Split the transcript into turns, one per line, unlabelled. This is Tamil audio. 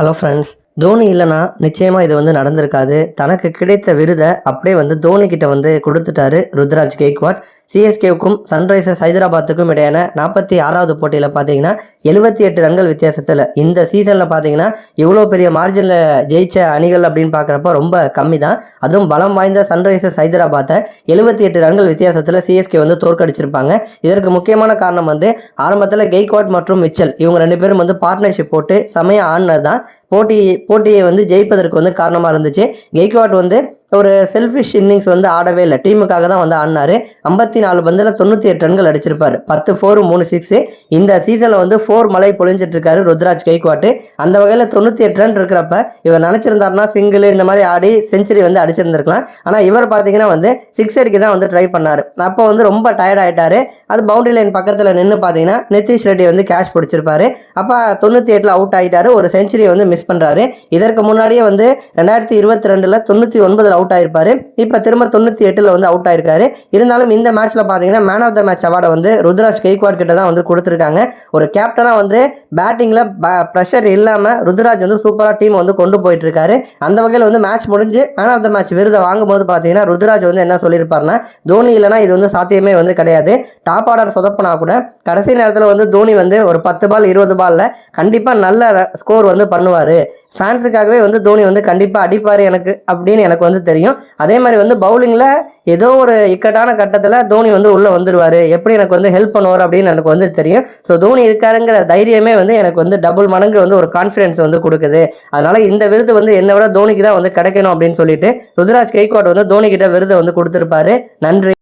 ஹலோ ஃப்ரெண்ட்ஸ் தோனி இல்லைனா நிச்சயமாக இது வந்து நடந்திருக்காது. தனக்கு கிடைத்த விருதை அப்படியே வந்து தோனி கிட்ட வந்து கொடுத்துட்டாரு ருத்ராஜ் கெய்க்வாட். சிஎஸ்கேவுக்கும் சன்ரைசர்ஸ் ஹைதராபாத்துக்கும் இடையான நாற்பத்தி ஆறாவது போட்டியில் பார்த்தீங்கன்னா எழுபத்தி எட்டு ரன்கள் வித்தியாசத்தில் இந்த சீசனில் பார்த்தீங்கன்னா இவ்வளோ பெரிய மார்ஜினில் ஜெயிச்ச அணிகள் அப்படின்னு பார்க்குறப்ப ரொம்ப கம்மி தான் அதுவும் பலம் வாய்ந்த சன்ரைசர்ஸ் ஹைதராபாத்தை எழுபத்தி எட்டு ரன்கள் வித்தியாசத்தில் சிஎஸ்கே வந்து தோற்கடிச்சிருப்பாங்க. இதற்கு முக்கியமான காரணம் வந்து ஆரம்பத்தில் கெய்க்வாட் மற்றும் மிச்சல் இவங்க ரெண்டு பேரும் வந்து பார்ட்னர்ஷிப் போட்டு செமையாக ஆடினது தான் போட்டி போட்டியை வந்து ஜெயிப்பதற்கு வந்து காரணமாக இருந்துச்சு. கெய்க்வாட் வந்து ஒரு செல்ஃபிஷ் இன்னிங்ஸ் வந்து ஆடவே இல்லை. டீமுக்காக தான் வந்து ஆடினார். ஐம்பத்தி நாலு பந்தில் தொண்ணூற்றி எட்டு ரன்கள் அடிச்சிருப்பார். பத்து ஃபோர் மூணு சிக்ஸு இந்த சீசனில் வந்து ஃபோர் மலை பொழிஞ்சிட்ருக்காரு ருத்ராஜ் கைக்வாட்டு. அந்த வகையில் தொண்ணூற்றி எட்டு ரன் இருக்கிறப்ப இவர் நினச்சிருந்தாருன்னா சிங்கிள் இந்த மாதிரி ஆடி செஞ்சுரி வந்து அடிச்சிருந்திருக்கலாம். ஆனால் இவர் பார்த்தீங்கன்னா வந்து சிக்ஸ் அடிக்க தான் வந்து ட்ரை பண்ணார். அப்போ வந்து ரொம்ப டயர்ட் ஆகிட்டார் அது பவுண்டரி லைன் பக்கத்தில் நின்று பார்த்தீங்கன்னா நிதிஷ் ரெட்டி வந்து கேஷ் பிடிச்சிருப்பாரு. அப்போ தொண்ணூற்றி எட்டில் அவுட் ஆகிட்டாரு ஒரு செஞ்சுரியை வந்து மிஸ் பண்ணுறாரு இதற்கு முன்னாடியே வந்து ரெண்டாயிரத்தி இருபத்தி ரெண்டில் தொண்ணூற்றி ஒன்பதில் அவுட் ஆயிருப்பாரு. இப்போ திரும்ப தொண்ணூற்றி எட்டில் வந்து அவுட் ஆயிருக்காரு. இருந்தாலும் இந்த மேட்ச்சில் பார்த்தீங்கன்னா மேன் ஆஃப் த மேட்ச் அவார்டை வந்து ருத்ராஜ் கெய்க்வாட் கிட்ட தான் வந்து கொடுத்துருக்காங்க. ஒரு கேப்டனாக வந்து பேட்டிங்கில் ப்ரெஷர் இல்லாமல் ருத்ராஜ் வந்து சூப்பராக டீம் வந்து கொண்டு போயிட்டு இருக்காரு அந்த வகையில் வந்து மேட்ச் முடிஞ்சு மேன் ஆஃப் த மேட்ச் விருதை வாங்கும்போது பார்த்தீங்கன்னா ருத்ராஜ் வந்து என்ன சொல்லியிருப்பாருன்னா தோனி இல்லைனா இது வந்து சாத்தியமே வந்து கிடையாது. டாப் ஆர்டர் சொதப்பினா கூட கடைசி நேரத்தில் வந்து தோனி வந்து ஒரு பத்து பால் இருபது பாலில் கண்டிப்பாக நல்ல ஸ்கோர் வந்து பண்ணுவார். ஃபேன்ஸுக்காகவே வந்து தோனி வந்து கண்டிப்பாக அடிப்பார் எனக்கு அப்படின்னு எனக்கு வந்து தெரியும். அதே மாதிரி வந்து பவுலிங்கில் ஏதோ ஒரு இக்கட்டான கட்டத்தில் தோனி வந்து உள்ளே வந்துடுவார் எப்படி எனக்கு வந்து ஹெல்ப் பண்ணுவார் அப்படின்னு எனக்கு வந்து தெரியும். ஸோ தோனி இருக்காருங்கிற தைரியமே வந்து எனக்கு வந்து டபுள் மடங்கு வந்து ஒரு கான்ஃபிடன்ஸ் வந்து கொடுக்குது. அதனால இந்த விருது வந்து என்னை விட தோனிக்கு தான் வந்து கிடைக்கணும் அப்படின்னு சொல்லிட்டு ருத்ராஜ் கெய்க்வாட் வந்து தோனி கிட்ட விருதை வந்து கொடுத்துருப்பாரு. நன்றி.